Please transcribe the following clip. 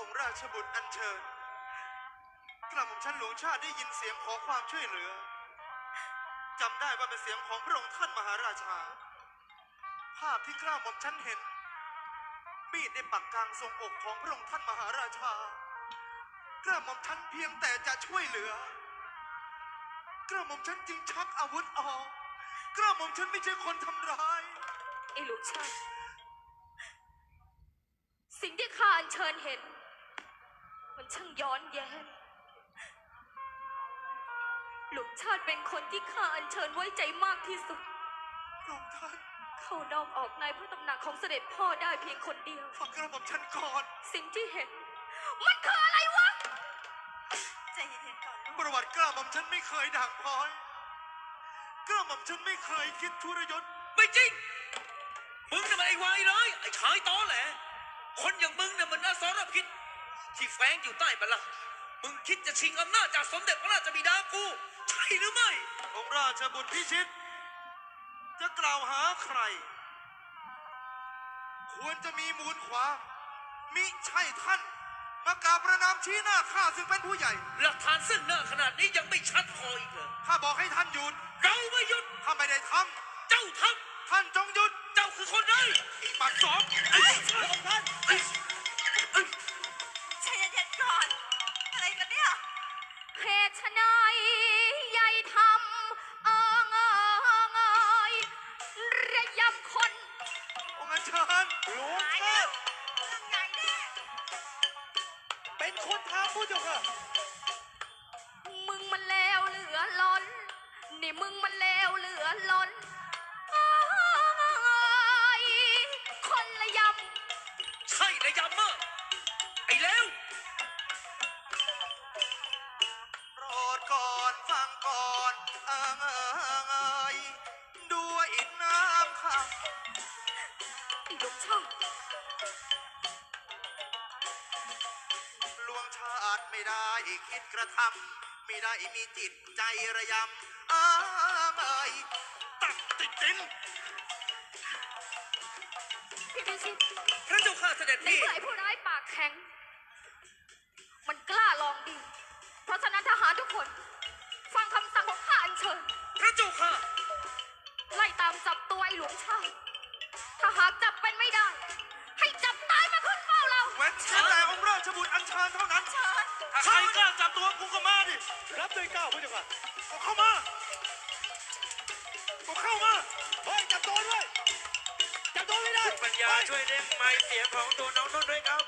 องค์ราชบุตรอัญเชิญ กระหม่อมชั้นหลวงชาติได้ยินเสียงขอความช่วยเหลือจำได้ว่าเป็นเสียงของพระองค์ท่านมหาราชา ภาพที่กล้าหม่อมชั้นเห็นมีดในปักกลางทรงอกของพระองค์ท่านมหาราชากระหม่อมชั้นเพียงแต่จะช่วยเหลือ กระหม่อมชั้นจึงชักอาวุธออกกระหม่อมชั้นไม่ใช่คนทำร้ายไอ้หลวงชาติสิ่งที่ข้าอัญเชิญเห็น ช่างย้อนแย้งหลวงชาติเป็นคนที่ข้าอัญเชิญไว้ใจมากที่สุด พระองค์ท่านเข้านอกออกในพระตำหนักของเสด็จพ่อได้เพียงคนเดียว ฟังกระหม่อมชั้นก่อน สิ่งที่เห็น มันคืออะไรวะ ใจเย็นๆก่อนลูกประวัติกล้าหม่อมฉันไม่เคยด่างพร้อยกล้าหม่อมฉันไม่เคยคิดทุรยศ ไม่จริง มึงน่ะมันไอ้วายร้ายไอ้ขายตอแหลคนอย่างมึงน่ะมันอสรพิษ ที่แฝงอยู่ใต้บัลลังก์มึงคิดจะชิงอำนาจจากสมเด็จพระราชบิดากู ใช่หรือไม่ องค์ราชบุตรพิชิต จะกล่าวหาใคร ควรจะมีมูลความมิใช่ท่านมากราบประนามชี้หน้าข้าซึ่งเป็นผู้ใหญ่ หลักฐานซึ่งหน้าขนาดนี้ยังไม่ชัดพออีกเหรอข้าบอกให้ท่านหยุด เราไม่หยุดถ้าไม่ได้ทเจ้าทำท่านจงหยุดำเจ้าคือคนร้ายปากสอง เนี่ยเหตุไฉนใหญ่ทำเอิงเอิยระยำคนองค์อัญเชิญหลวงหายชาแล้วติเรื่องใหญ่แน่เป็นคนทำผู้เจ้าค่ะมึงมันแล้วเหลือล้น นี่มึงมันแล้วเหลือล้นเอ้ยคนละยใช่ระยำมาก ไม่ได้คิดกระทำไม่ได้มีจิตใจระยำเอิงเอยตักติดดินพี่พิชิตพระเจ้าข้าเสด็จในพี่เมื่อไอ้ผู้ร้ายปากแข็ง มันกล้าลองดี เพราะฉะนั้นทหารทุกคน ฟังคำสั่งของข้าอัญเชิญ พระเจ้าข้าไล่ตามจับตัวไอ้หลวงชาติถ้าหากจับเป็นไม่ได้ ให้จับตายมาขึ้นเฝ้าเราเว้นแต่องค์ราชบุตรอัญเชิญเท่านั้น เชิญ ถ้าใครกล้าจับตัวกูก็มาดิ รับด้วยก้าวผู้เจ้าค่ะกูเข้ามากูเข้ามา เฮ้ยจับตัวด้วย จับตัวไม่ได้ ปัญญาช่วยเร่งไม้เสียงของตัวน้องนุ่นด้วยครับ